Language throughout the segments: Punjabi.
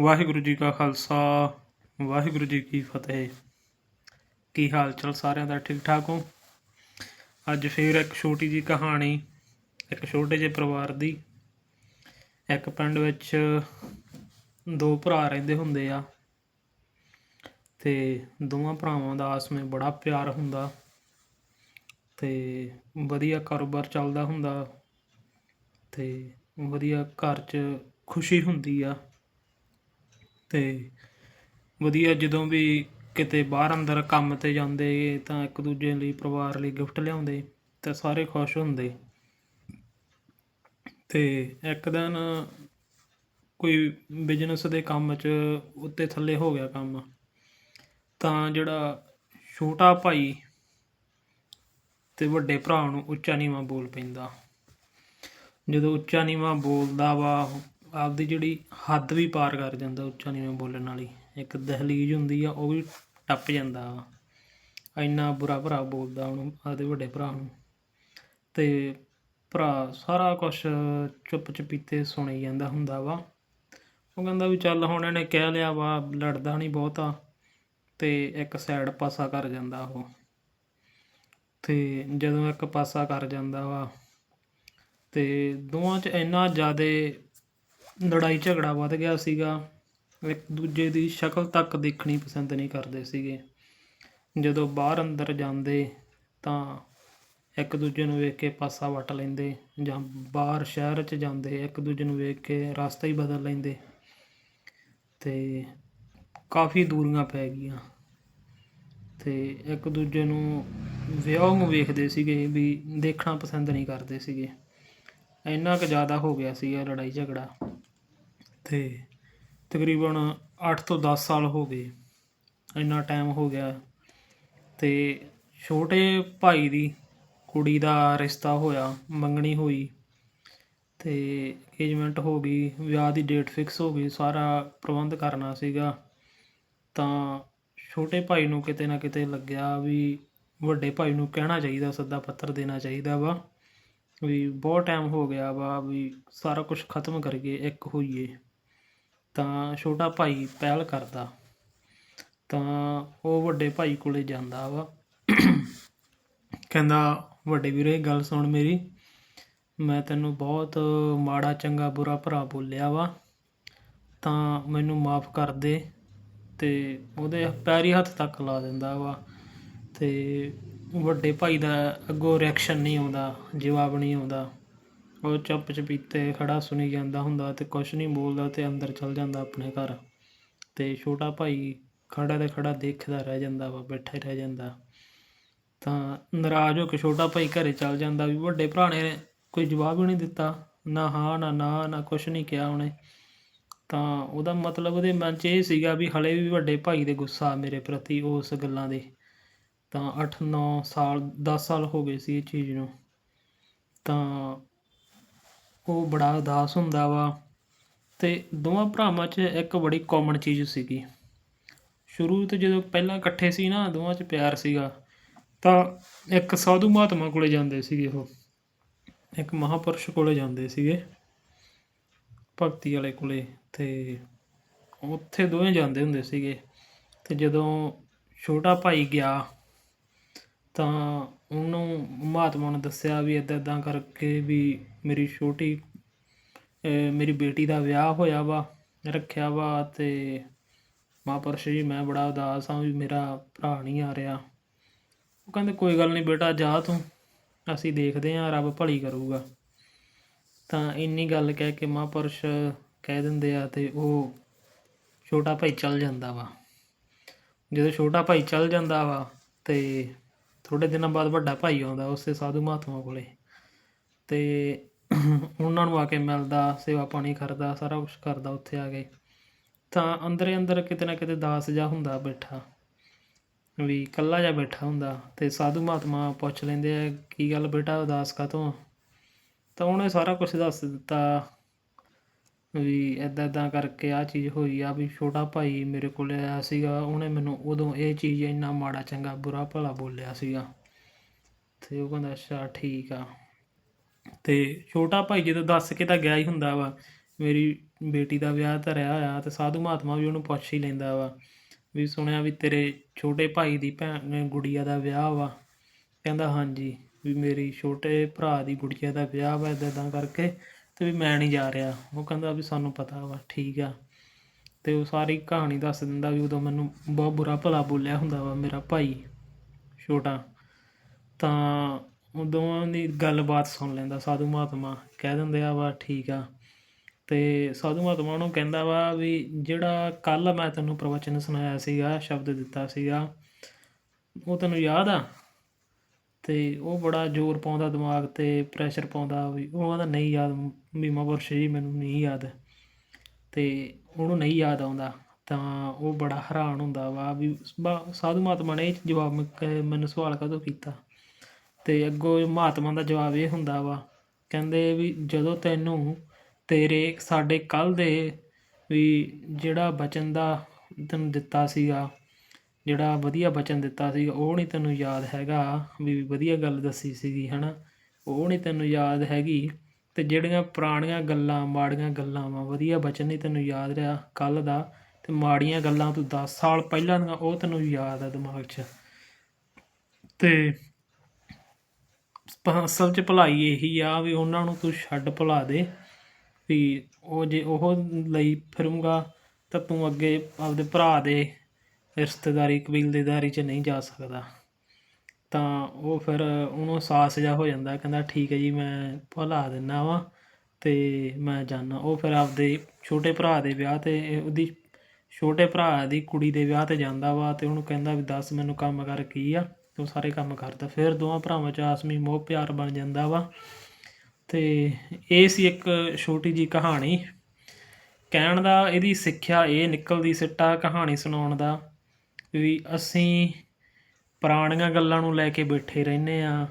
ਵਾਹਿਗੁਰੂ ਜੀ ਕਾ ਖਾਲਸਾ, ਵਾਹਿਗੁਰੂ ਜੀ ਕੀ ਫਤਿਹ। ਕੀ ਹਾਲ ਚਾਲ ਸਾਰਿਆਂ ਦਾ? ਠੀਕ ਠਾਕ ਹੋ? ਅੱਜ ਫੇਰ ਇੱਕ ਛੋਟੀ ਜੀ ਕਹਾਣੀ, ਇੱਕ ਛੋਟੇ ਜਿਹੇ ਪਰਿਵਾਰ ਦੀ। ਇੱਕ ਪਿੰਡ ਵਿੱਚ ਦੋ ਭਰਾ ਰਹਿੰਦੇ ਹੁੰਦੇ ਆ ਤੇ ਦੋਵਾਂ ਭਰਾਵਾਂ ਦਾ ਆਸ ਵਿੱਚ ਬੜਾ ਪਿਆਰ ਹੁੰਦਾ ਤੇ ਵਧੀਆ ਕਾਰੋਬਾਰ ਚੱਲਦਾ ਹੁੰਦਾ ਤੇ ਵਧੀਆ ਘਰ 'ਚ ਖੁਸ਼ੀ ਹੁੰਦੀ ਆ। ਤੇ ਵਧੀਆ ਜਦੋਂ ਵੀ ਕਿਤੇ ਬਾਹਰ ਅੰਦਰ ਕੰਮ ਤੇ ਜਾਂਦੇ, ਤਾਂ ਇੱਕ ਦੂਜੇ ਲਈ ਪਰਿਵਾਰ ਲਈ ਗਿਫਟ ਲਿਆਉਂਦੇ, ਤਾਂ ਸਾਰੇ ਖੁਸ਼ ਹੁੰਦੇ। ਅਤੇ ਇੱਕ ਦਿਨ ਕੋਈ ਬਿਜ਼ਨਸ ਦੇ ਕੰਮ 'ਚ ਉੱਤੇ ਥੱਲੇ ਹੋ ਗਿਆ ਕੰਮ, ਤਾਂ ਜਿਹੜਾ ਛੋਟਾ ਭਾਈ ਤੇ ਵੱਡੇ ਭਰਾ ਨੂੰ ਉੱਚਾ ਨੀਵਾਂ ਬੋਲ ਪੈਂਦਾ। ਜਦੋਂ ਉੱਚਾ ਨੀਵਾਂ ਬੋਲਦਾ ਵਾ ਆਪਦੀ ਜਿਹੜੀ ਹੱਦ ਵੀ ਪਾਰ ਕਰ ਜਾਂਦਾ ਉੱਚਾ ਨੀਵੇਂ ਬੋਲਣ ਵਾਲੀ। ਇੱਕ ਦਹਲੀਜ਼ ਹੁੰਦੀ ਆ, ਉਹ ਵੀ ਟੱਪ ਜਾਂਦਾ ਵਾ। ਇੰਨਾ ਬੁਰਾ ਭਰਾ ਬੋਲਦਾ ਉਹਨੂੰ, ਆਪਦੇ ਵੱਡੇ ਭਰਾ ਨੂੰ। ਤੇ ਭਰਾ ਸਾਰਾ ਕੁਝ ਚੁੱਪ ਚਪੀਤੇ ਸੁਣੀ ਜਾਂਦਾ ਹੁੰਦਾ ਵਾ। ਉਹ ਕਹਿੰਦਾ ਵੀ ਚੱਲ ਹੁਣ ਇਹਨੇ ਕਹਿ ਲਿਆ ਵਾ, ਲੜਦਾ ਨਹੀਂ ਬਹੁਤਾ। ਤੇ ਇੱਕ ਸਾਈਡ ਪਾਸਾ ਕਰ ਜਾਂਦਾ ਉਹ। ਤੇ ਜਦੋਂ ਇੱਕ ਪਾਸਾ ਕਰ ਜਾਂਦਾ ਵਾ, ਤੇ ਦੋਵਾਂ 'ਚ ਇੰਨਾ ਜ਼ਿਆਦਾ ਲੜਾਈ ਝਗੜਾ ਵੱਧ ਗਿਆ ਸੀਗਾ। ਇੱਕ ਦੂਜੇ ਦੀ ਸ਼ਕਲ ਤੱਕ ਦੇਖਣੀ ਪਸੰਦ ਨਹੀਂ ਕਰਦੇ ਸੀਗੇ। ਜਦੋਂ ਬਾਹਰ ਅੰਦਰ ਜਾਂਦੇ ਤਾਂ ਇੱਕ ਦੂਜੇ ਨੂੰ ਵੇਖ ਕੇ ਪਾਸਾ ਵੱਟ ਲੈਂਦੇ ਜਾਂ ਬਾਹਰ ਸ਼ਹਿਰ 'ਚ ਜਾਂਦੇ, ਇੱਕ ਦੂਜੇ ਨੂੰ ਵੇਖ ਕੇ ਰਸਤਾ ਹੀ ਬਦਲ ਲੈਂਦੇ। ਤੇ ਕਾਫੀ ਦੂਰੀਆਂ ਪੈ ਗਈਆਂ। ਤੇ ਇੱਕ ਦੂਜੇ ਨੂੰ ਵਿਆਹ ਨੂੰ ਵੇਖਦੇ ਸੀਗੇ ਵੀ ਦੇਖਣਾ ਪਸੰਦ ਨਹੀਂ ਕਰਦੇ ਸੀਗੇ। ਇੰਨਾ ਕੁ ਜ਼ਿਆਦਾ ਹੋ ਗਿਆ ਸੀਗਾ ਲੜਾਈ ਝਗੜਾ। ਤੇ ਤਕਰੀਬਨ 8 ਤੋਂ 10 ਸਾਲ ਹੋ ਗਏ। ਇੰਨਾ ਟਾਈਮ ਹੋ ਗਿਆ ਤੇ ਛੋਟੇ ਭਾਈ ਦੀ ਕੁੜੀ ਦਾ ਰਿਸ਼ਤਾ ਹੋਇਆ, ਮੰਗਣੀ ਹੋਈ ਤੇ ਇੰਗੇਜਮੈਂਟ ਹੋ ਗਈ, ਵਿਆਹ ਦੀ ਡੇਟ ਫਿਕਸ ਹੋ ਗਈ, ਸਾਰਾ ਪ੍ਰਬੰਧ ਕਰਨਾ ਸੀਗਾ। ਤਾਂ ਛੋਟੇ ਭਾਈ ਨੂੰ ਕਿਤੇ ਨਾ ਕਿਤੇ ਲੱਗਿਆ ਵੀ ਵੱਡੇ ਭਾਈ ਨੂੰ ਕਹਿਣਾ ਚਾਹੀਦਾ, ਸੱਦਾ ਪੱਤਰ ਦੇਣਾ ਚਾਹੀਦਾ ਵਾ ਵੀ ਬਹੁਤ ਟਾਈਮ ਹੋ ਗਿਆ ਵਾ ਵੀ ਸਾਰਾ ਕੁਝ ਖਤਮ ਕਰੀਏ ਇੱਕ ਹੋਈਏ। ਤਾਂ ਛੋਟਾ ਭਾਈ ਪਹਿਲ ਕਰਦਾ। ਤਾਂ ਉਹ ਵੱਡੇ ਭਾਈ ਕੋਲੇ ਜਾਂਦਾ ਵਾ। ਕਹਿੰਦਾ, ਵੱਡੇ ਵੀਰੇ, ਗੱਲ ਸੁਣ ਮੇਰੀ। ਮੈਂ ਤੈਨੂੰ ਬਹੁਤ ਮਾੜਾ, ਚੰਗਾ, ਬੁਰਾ ਭਰਾ ਬੋਲਿਆ ਵਾ। ਤਾਂ ਮੈਨੂੰ ਮਾਫ ਕਰ ਦੇ। ਤੇ ਉਹਦੇ ਪੈਰੀ ਹੱਥ ਤੱਕ ਲਾ ਦਿੰਦਾ ਵਾ। ਤੇ ਵੱਡੇ ਭਾਈ ਦਾ ਅੱਗੋਂ ਰਿਐਕਸ਼ਨ ਨਹੀਂ ਆਉਂਦਾ, ਜਵਾਬ ਨਹੀਂ ਆਉਂਦਾ। ਉਹ ਚੁੱਪ ਚਪੀਤੇ ਖੜਾ ਸੁਣੀ ਜਾਂਦਾ ਹੁੰਦਾ ਅਤੇ ਕੁਛ ਨਹੀਂ ਬੋਲਦਾ ਤੇ ਅੰਦਰ ਚਲ ਜਾਂਦਾ ਆਪਣੇ ਘਰ। ਤੇ ਛੋਟਾ ਭਾਈ ਖੜਾ ਤੇ ਖੜਾ ਦੇਖਦਾ ਰਹਿ ਜਾਂਦਾ ਵਾ, ਬੈਠਾ ਰਹਿ ਜਾਂਦਾ। ਤਾਂ ਨਾਰਾਜ਼ ਹੋ ਕੇ ਛੋਟਾ ਭਾਈ ਘਰੇ ਚਲ ਜਾਂਦਾ ਵੀ ਵੱਡੇ ਭਰਾ ਨੇ ਕੋਈ ਜਵਾਬ ਹੀ ਨਹੀਂ ਦਿੱਤਾ। ਨਾ ਹਾਂ, ਨਾ ਨਾ ਨਾ ਕੁਛ ਨਹੀਂ ਕਿਹਾ ਉਹਨੇ। ਤਾਂ ਉਹਦਾ ਮਤਲਬ ਉਹਦੇ ਮਨ 'ਚ ਇਹ ਸੀਗਾ ਵੀ ਹਲੇ ਵੀ ਵੱਡੇ ਭਾਈ ਦੇ ਗੁੱਸਾ ਮੇਰੇ ਪ੍ਰਤੀ ਉਸ ਗੱਲਾਂ ਦੇ। ਤਾਂ 8-9 ਸਾਲ 10 ਸਾਲ ਹੋ ਗਏ ਸੀ ਇਹ ਚੀਜ਼ ਨੂੰ। ਤਾਂ ਉਹ ਬੜਾ ਉਦਾਸ ਹੁੰਦਾ ਵਾ ਅਤੇ ਦੋਵਾਂ ਭਰਾਵਾਂ 'ਚ ਇੱਕ ਬੜੀ ਕਾਮਨ ਚੀਜ਼ ਸੀਗੀ। ਸ਼ੁਰੂ ਤੋਂ ਜਦੋਂ ਪਹਿਲਾਂ ਇਕੱਠੇ ਸੀ ਨਾ, ਦੋਵਾਂ 'ਚ ਪਿਆਰ ਸੀਗਾ, ਤਾਂ ਇੱਕ ਸਾਧੂ ਮਹਾਤਮਾ ਕੋਲੇ ਜਾਂਦੇ ਸੀਗੇ ਉਹ। ਇੱਕ ਮਹਾਪੁਰਸ਼ ਕੋਲੇ ਜਾਂਦੇ ਸੀਗੇ, ਭਗਤੀ ਵਾਲੇ ਕੋਲੇ, ਤੇ ਉੱਥੇ ਦੋਵੇਂ ਜਾਂਦੇ ਹੁੰਦੇ ਸੀਗੇ। ਤੇ ਜਦੋਂ ਛੋਟਾ ਭਾਈ ਗਿਆ, ਤਾਂ ਉਹਨੂੰ ਮਹਾਤਮਾ ਨੇ ਦੱਸਿਆ ਵੀ ਇਦਾਂ ਇਦਾਂ ਕਰਕੇ ਵੀ ਮੇਰੀ ਛੋਟੀ ਮੇਰੀ ਬੇਟੀ ਦਾ ਵਿਆਹ ਹੋਇਆ ਵਾ, ਰੱਖਿਆ ਵਾ ਤੇ ਮਹਾਂਪੁਰਸ਼ ਜੀ ਮੈਂ ਬੜਾ ਉਦਾਸ ਹਾਂ ਵੀ ਮੇਰਾ ਭਰਾ ਨਹੀਂ ਆ ਰਿਹਾ। ਉਹ ਕਹਿੰਦੇ, ਕੋਈ ਗੱਲ ਨਹੀਂ ਬੇਟਾ, ਜਾ ਤੂੰ, ਅਸੀਂ ਦੇਖਦੇ ਹਾਂ, ਰੱਬ ਭਲੀ ਕਰੂਗਾ। ਤਾਂ ਇੰਨੀ ਗੱਲ ਕਹਿ ਕੇ ਮਹਾਂਪੁਰਸ਼ ਕਹਿ ਦਿੰਦੇ ਆ ਤੇ ਉਹ ਛੋਟਾ ਭਾਈ ਚੱਲ ਜਾਂਦਾ ਵਾ। ਜਦੋਂ ਛੋਟਾ ਭਾਈ ਚੱਲ ਜਾਂਦਾ ਵਾ ਤੇ ਥੋੜੇ ਦਿਨਾਂ ਬਾਅਦ ਵੱਡਾ ਭਾਈ ਆਉਂਦਾ ਉਸੇ ਸਾਧੂ ਮਹਾਤਮਾ ਕੋਲੇ। ਤੇ ਉਹਨਾਂ ਨੂੰ ਆ ਕੇ ਮਿਲਦਾ, ਸੇਵਾ ਪਾਣੀ ਕਰਦਾ ਸਾਰਾ ਕੁਝ ਕਰਦਾ ਉੱਥੇ ਆ ਕੇ। ਤਾਂ ਅੰਦਰੇ ਅੰਦਰ ਕਿਤੇ ਨਾ ਕਿਤੇ ਦਾਸ ਜਾ ਹੁੰਦਾ ਬੈਠਾ, ਵੀ ਇਕੱਲਾ ਜਿਹਾ ਬੈਠਾ ਹੁੰਦਾ। ਤੇ ਸਾਧੂ ਮਹਾਤਮਾ ਪੁੱਛ ਲੈਂਦੇ ਆ, ਕੀ ਗੱਲ ਬੇਟਾ, ਉਦਾਸ ਕਾਹਤੋਂ ਆ? ਤਾਂ ਉਹਨੇ ਸਾਰਾ ਕੁਝ ਦੱਸ ਦਿੱਤਾ। ਵੀ ਇੱਦਾਂ ਇੱਦਾਂ ਕਰਕੇ ਆਹ ਚੀਜ਼ ਹੋਈ ਆ ਵੀ ਛੋਟਾ ਭਾਈ ਮੇਰੇ ਕੋਲ ਆਇਆ ਸੀਗਾ, ਉਹਨੇ ਮੈਨੂੰ ਉਦੋਂ ਇਹ ਚੀਜ਼ ਇੰਨਾ ਮਾੜਾ ਚੰਗਾ ਬੁਰਾ ਭਲਾ ਬੋਲਿਆ ਸੀਗਾ। ਅਤੇ ਉਹ ਕਹਿੰਦਾ, ਅੱਛਾ ਠੀਕ ਆ। ਅਤੇ ਛੋਟਾ ਭਾਈ ਜਦੋਂ ਦੱਸ ਕੇ ਤਾਂ ਗਿਆ ਹੀ ਹੁੰਦਾ ਵਾ, ਮੇਰੀ ਬੇਟੀ ਦਾ ਵਿਆਹ ਧਰਿਆ ਹੋਇਆ ਅਤੇ ਸਾਧੂ ਮਹਾਤਮਾ ਵੀ ਉਹਨੂੰ ਪੁੱਛ ਹੀ ਲੈਂਦਾ ਵਾ ਵੀ ਸੁਣਿਆ ਵੀ ਤੇਰੇ ਛੋਟੇ ਭਾਈ ਦੀ ਭੈਣ ਗੁੜੀਆ ਦਾ ਵਿਆਹ ਵਾ? ਕਹਿੰਦਾ, ਹਾਂਜੀ, ਵੀ ਮੇਰੀ ਛੋਟੇ ਭਰਾ ਦੀ ਗੁੜੀਆ ਦਾ ਵਿਆਹ ਵਾ ਇੱਦਾਂ ਇੱਦਾਂ ਕਰਕੇ। ਤੇ ਵੀ ਮੈਂ ਨਹੀਂ ਜਾ ਰਿਹਾ। ਉਹ ਕਹਿੰਦਾ ਵੀ ਸਾਨੂੰ ਪਤਾ ਵਾ, ਠੀਕ ਆ। ਤੇ ਉਹ ਸਾਰੀ ਕਹਾਣੀ ਦੱਸ ਦਿੰਦਾ ਵੀ ਉਦੋਂ ਮੈਨੂੰ ਬਹੁਤ ਬੁਰਾ ਭਲਾ ਬੋਲਿਆ ਹੁੰਦਾ ਵਾ ਮੇਰਾ ਭਾਈ ਛੋਟਾ। ਤਾਂ ਉਦੋਂ ਦੀ ਗੱਲਬਾਤ ਸੁਣ ਲੈਂਦਾ, ਸਾਧੂ ਮਹਾਤਮਾ। ਕਹਿ ਦਿੰਦੇ ਆ ਵਾ, ਠੀਕ ਆ। ਤੇ ਸਾਧੂ ਮਹਾਤਮਾ ਉਹਨੂੰ ਕਹਿੰਦਾ ਵਾ ਵੀ ਜਿਹੜਾ ਕੱਲ ਮੈਂ ਤੈਨੂੰ ਪ੍ਰਵਚਨ ਸੁਣਾਇਆ ਸੀਗਾ, ਸ਼ਬਦ ਦਿੱਤਾ ਸੀਗਾ, ਉਹ ਤੈਨੂੰ ਯਾਦ ਆ? ਅਤੇ ਉਹ ਬੜਾ ਜ਼ੋਰ ਪਾਉਂਦਾ ਦਿਮਾਗ ਤੇ ਪ੍ਰੈਸ਼ਰ ਪਾਉਂਦਾ ਵੀ ਉਹ ਕਹਿੰਦਾ ਨਹੀਂ ਯਾਦ ਵੀ ਮਹਾਂਪੁਰਸ਼ ਜੀ, ਮੈਨੂੰ ਨਹੀਂ ਯਾਦ। ਅਤੇ ਉਹਨੂੰ ਨਹੀਂ ਯਾਦ ਆਉਂਦਾ, ਤਾਂ ਉਹ ਬੜਾ ਹੈਰਾਨ ਹੁੰਦਾ ਵਾ ਵੀ ਬਾ- ਸਾਧੂ ਮਹਾਤਮਾ ਨੇ ਇਹ ਜਵਾਬ ਮ- ਮੈਨੂੰ ਸਵਾਲ ਕਦੋਂ ਕੀਤਾ? ਅਤੇ ਅੱਗੋਂ ਮਹਾਤਮਾ ਦਾ ਜਵਾਬ ਇਹ ਹੁੰਦਾ ਵਾ, ਕਹਿੰਦੇ ਵੀ ਜਦੋਂ ਤੈਨੂੰ ਤੇਰੇ, ਸਾਡੇ ਕੱਲ੍ਹ ਦੇ ਵੀ ਜਿਹੜਾ ਬਚਨ ਦਾ ਤੈਨੂੰ ਦਿੱਤਾ ਸੀਗਾ ਜਿਹੜਾ ਵਧੀਆ ਵਚਨ ਦਿੱਤਾ ਸੀਗਾ ਉਹ ਨਹੀਂ ਤੈਨੂੰ ਯਾਦ ਹੈਗਾ, ਵੀ ਵਧੀਆ ਗੱਲ ਦੱਸੀ ਸੀਗੀ ਹੈ ਨਾ ਉਹ ਨਹੀਂ ਤੈਨੂੰ ਯਾਦ ਹੈਗੀ ਅਤੇ ਜਿਹੜੀਆਂ ਪੁਰਾਣੀਆਂ ਗੱਲਾਂ, ਮਾੜੀਆਂ ਗੱਲਾਂ ਵਾ, ਵਧੀਆ ਵਚਨ ਨਹੀਂ ਤੈਨੂੰ ਯਾਦ ਰਿਹਾ ਕੱਲ ਦਾ ਅਤੇ ਮਾੜੀਆਂ ਗੱਲਾਂ ਤੂੰ 10 ਸਾਲ ਪਹਿਲਾਂ ਦੀਆਂ ਉਹ ਤੈਨੂੰ ਯਾਦ ਆ ਦਿਮਾਗ 'ਚ। ਤੇ ਪ- ਅਸਲ 'ਚ ਭਲਾਈ ਇਹੀ ਆ ਵੀ ਉਹਨਾਂ ਨੂੰ ਤੂੰ ਛੱਡ ਭੁਲਾ ਦੇ, ਵੀ ਉਹ ਜੇ ਉਹ ਲਈ ਫਿਰੂੰਗਾ ਤਾਂ ਤੂੰ ਅੱਗੇ ਆਪਦੇ ਭਰਾ ਦੇ ਰਿਸ਼ਤੇਦਾਰੀ ਕਬੀਲੇਦਾਰੀ 'ਚ ਨਹੀਂ ਜਾ ਸਕਦਾ। ਤਾਂ ਉਹ ਫਿਰ ਉਹਨੂੰ ਅਹਿਸਾਸ ਜਿਹਾ ਹੋ ਜਾਂਦਾ, ਕਹਿੰਦਾ ਠੀਕ ਹੈ ਜੀ, ਮੈਂ ਭੁਲਾ ਦਿੰਦਾ ਵਾਂ ਅਤੇ ਮੈਂ ਜਾਂਦਾ ਉਹ ਫਿਰ ਆਪਦੇ ਛੋਟੇ ਭਰਾ ਦੇ ਵਿਆਹ ਤੇ ਉਹਦੀ ਛੋਟੇ ਭਰਾ ਦੀ ਕੁੜੀ ਦੇ ਵਿਆਹ ਤੇ ਜਾਂਦਾ ਵਾ ਅਤੇ ਉਹਨੂੰ ਕਹਿੰਦਾ ਵੀ ਦੱਸ ਮੈਨੂੰ ਕੰਮ ਕਰ ਕੀ ਆ? ਅਤੇ ਉਹ ਸਾਰੇ ਕੰਮ ਕਰਦਾ। ਫਿਰ ਦੋਵਾਂ ਭਰਾਵਾਂ 'ਚ ਆਸਮੀ ਮੋਹ, ਪਿਆਰ ਬਣ ਜਾਂਦਾ ਵਾ। ਅਤੇ ਇਹ ਸੀ ਇੱਕ ਛੋਟੀ ਜੀ ਕਹਾਣੀ। ਕਹਿਣ ਦਾ ਇਹਦੀ ਸਿੱਖਿਆ ਇਹ ਨਿਕਲਦੀ, ਸਿੱਟਾ ਕਹਾਣੀ ਸੁਣਾਉਣ ਦਾ। ਵੀ ਅਸੀਂ ਪੁਰਾਣੀਆਂ ਗੱਲਾਂ ਨੂੰ ਲੈ ਕੇ ਬੈਠੇ ਰਹਿੰਦੇ ਹਾਂ।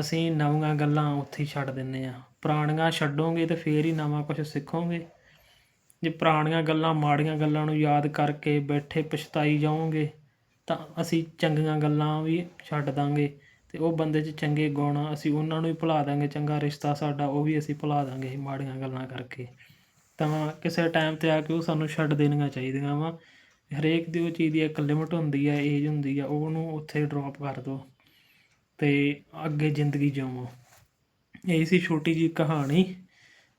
ਅਸੀਂ ਨਵੀਆਂ ਗੱਲਾਂ ਉੱਥੇ ਹੀ ਛੱਡ ਦਿੰਦੇ ਹਾਂ। ਪੁਰਾਣੀਆਂ ਛੱਡੋਗੇ ਤਾਂ ਫੇਰ ਹੀ ਨਵਾਂ ਕੁਝ ਸਿੱਖੋਗੇ। ਜੇ ਪੁਰਾਣੀਆਂ ਗੱਲਾਂ ਮਾੜੀਆਂ ਗੱਲਾਂ ਨੂੰ ਯਾਦ ਕਰਕੇ ਬੈਠੇ ਪਛਤਾਈ ਜਾਓਗੇ, ਤਾਂ ਅਸੀਂ ਚੰਗੀਆਂ ਗੱਲਾਂ ਵੀ ਛੱਡ ਦਾਂਗੇ ਤੇ ਉਹ ਬੰਦੇ 'ਚ ਚੰਗੇ ਗੁਣ ਅਸੀਂ ਉਹਨਾਂ ਨੂੰ ਵੀ ਭੁਲਾ ਦਾਂਗੇ। ਚੰਗਾ ਰਿਸ਼ਤਾ ਸਾਡਾ ਉਹ ਵੀ ਅਸੀਂ ਭੁਲਾ ਦਾਂਗੇ ਮਾੜੀਆਂ ਗੱਲਾਂ ਕਰਕੇ। ਤਾਂ ਕਿਸੇ ਟਾਈਮ ਤੇ ਆ ਕੇ ਉਹ ਸਾਨੂੰ ਛੱਡ ਦੇਣੀਆਂ ਚਾਹੀਦੀਆਂ ਵਾ। ਹਰੇਕ ਦੀ ਉਹ ਚੀਜ਼ ਦੀ ਇੱਕ ਲਿਮਿਟ ਹੁੰਦੀ ਹੈ ਏਜ ਹੁੰਦੀ ਆ, ਉਹਨੂੰ ਉੱਥੇ ਡ੍ਰੌਪ ਕਰ ਦਿਓ ਅਤੇ ਅੱਗੇ ਜ਼ਿੰਦਗੀ ਜਿਉਵੋ ਇਹ ਸੀ ਛੋਟੀ ਜੀ ਕਹਾਣੀ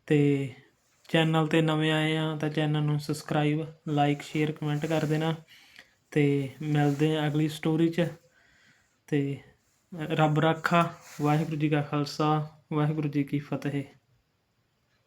ਅਤੇ ਚੈਨਲ ਤੇ ਨਵੇਂ ਆਏ ਆ ਤਾਂ ਚੈਨਲ ਨੂੰ ਸਬਸਕ੍ਰਾਈਬ ਲਾਈਕ ਸ਼ੇਅਰ ਕਮੈਂਟ ਕਰ ਦੇਣਾ ਤੇ ਮਿਲਦੇ ਆ ਅਗਲੀ ਸਟੋਰੀ 'ਚ ਤੇ ਰੱਬ ਰਾਖਾ, ਵਾਹਿਗੁਰੂ ਜੀ ਕਾ ਖਾਲਸਾ, ਵਾਹਿਗੁਰੂ ਜੀ ਕੀ ਫਤਿਹ।